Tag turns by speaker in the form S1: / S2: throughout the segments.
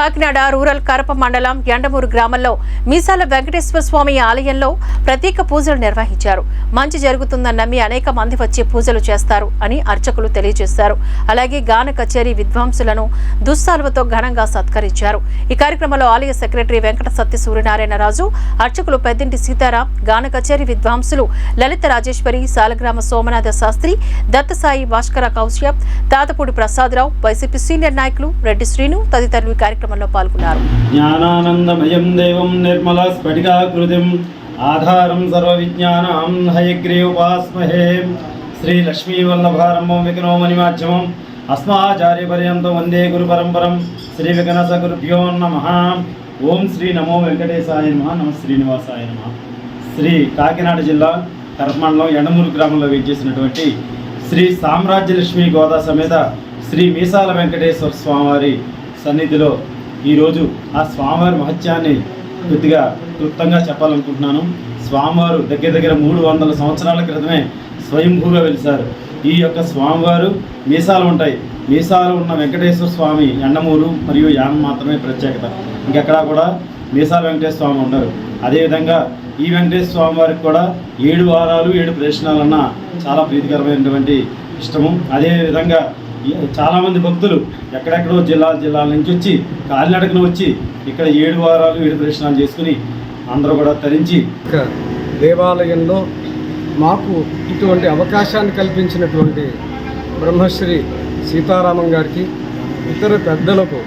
S1: Kakinada rural Karapa మండలం ఎండమూరు గ్రామంలో మీసాల వెంకటేశ్వర స్వామి ఆలయంలో ప్రత్యేక పూజలు నిర్వహించారు. మంచి జరుగుతుందని నమ్మి అనేక మంది వచ్చి పూజలు చేస్తారు అని అర్చకులు తెలియజేశారు. అలాగే గాన కచేరీ విద్వాంసులను దుస్సాల్వతో ఘనంగా సత్కరించారు. ఈ కార్యక్రమంలో ఆలయ సెక్రటరీ వెంకట సత్య సూర్యనారాయణరాజు అర్చకులు పెద్దింటి సీతారాం గాన కచేరీ విద్వాంసులు లలిత రాజేశ్వరి సాలగ్రామ సోమనాథ శాస్త్రి దత్తసాయి భాస్కర కౌశ్యప్ తాతపూడి ప్రసాదరావు వైసీపీ సీనియర్ నాయకులు రెడ్డి శ్రీను తదితరులు ఈ కార్యక్రమంలో పాల్గొన్నారు.
S2: జ్ఞానానందమయం దేవం నిర్మల స్ఫటికాకృతిం. ఆధారం సర్వవిజ్ఞానం హయగ్రీవుపాస్మహే శ్రీ లక్ష్మీవల్లభారంభం అస్మాచార్య పర్యంతం వందే గురు పరంపరం శ్రీ విఘ్నస గురుభ్యో నమ. ఓం శ్రీ నమో వెంకటేశాయ నమ. నమ శ్రీనివాసాయ నమ. శ్రీ కాకినాడ జిల్లా కరపమండలం ఎండమూరు గ్రామంలో వేచేసినటువంటి శ్రీ సామ్రాజ్యలక్ష్మి గోదా సమేత శ్రీ మీసాల వెంకటేశ్వర స్వామివారి సన్నిధిలో ఈరోజు ఆ స్వామివారి మహత్యాన్ని కొద్దిగా క్లుప్తంగా చెప్పాలనుకుంటున్నాను. స్వామివారు దగ్గర దగ్గర మూడు వందల సంవత్సరాల క్రితమే స్వయంభూగా వెలిశారు ఈ యొక్క స్వామివారు మీసాలు ఉంటాయి. మీసాలు ఉన్న వెంకటేశ్వర స్వామి ఎండమూరు మరియు యానం మాత్రమే ప్రత్యేకత. ఇంకెక్కడా కూడా మీసాల వెంకటేశ్వర స్వామి ఉండరు. అదేవిధంగా ఈ వెంకటేశ్వర స్వామి వారికి కూడా ఏడు వారాలు ఏడు ప్రదర్శనాలన్న చాలా ప్రీతికరమైనటువంటి ఇష్టము. అదేవిధంగా చాలామంది భక్తులు ఎక్కడెక్కడో జిల్లాల జిల్లాల నుంచి వచ్చి కాలినడకన వచ్చి ఇక్కడ ఏడు వారాలు ఏడు దర్శనాలు చేసుకుని అందరూ కూడా తరించి
S3: దేవాలయంలో మాకు ఇటువంటి అవకాశాన్ని కల్పించినటువంటి బ్రహ్మశ్రీ సీతారామం గారికి ఇతర పెద్దలకు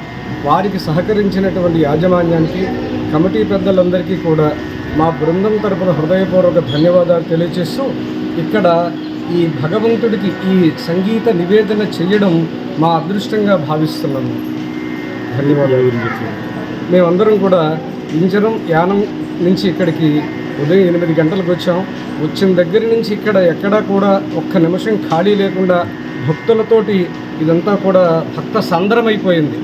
S3: వారికి సహకరించినటువంటి యాజమాన్యానికి కమిటీ పెద్దలందరికీ కూడా మా బృందం తరపున హృదయపూర్వక ధన్యవాదాలు తెలియజేస్తూ ఇక్కడ ఈ భగవంతుడికి ఈ సంగీత నివేదన చేయడం మా అదృష్టంగా భావిస్తున్నాము. ధన్యవాదాలు. మేమందరం కూడా ఇంజరం యానం నుంచి ఇక్కడికి ఉదయం ఎనిమిది గంటలకు వచ్చాం. వచ్చిన దగ్గర నుంచి ఇక్కడ ఎక్కడా కూడా ఒక్క నిమిషం ఖాళీ లేకుండా భక్తులతోటి ఇదంతా కూడా భక్త సందరమైపోయింది.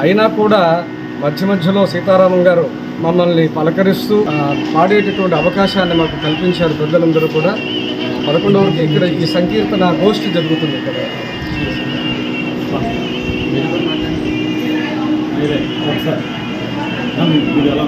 S3: అయినా కూడా మధ్య మధ్యలో సీతారామం గారు మమ్మల్ని పలకరిస్తూ పాడేటటువంటి అవకాశాన్ని మాకు కల్పించారు పెద్దలందరూ కూడా. పదకొండవకి ఇక్కడ ఈ సంకీర్తన గోష్ఠి జరుగుతుంది ఇక్కడ.
S2: ఒకసారి. మీరు ఎలా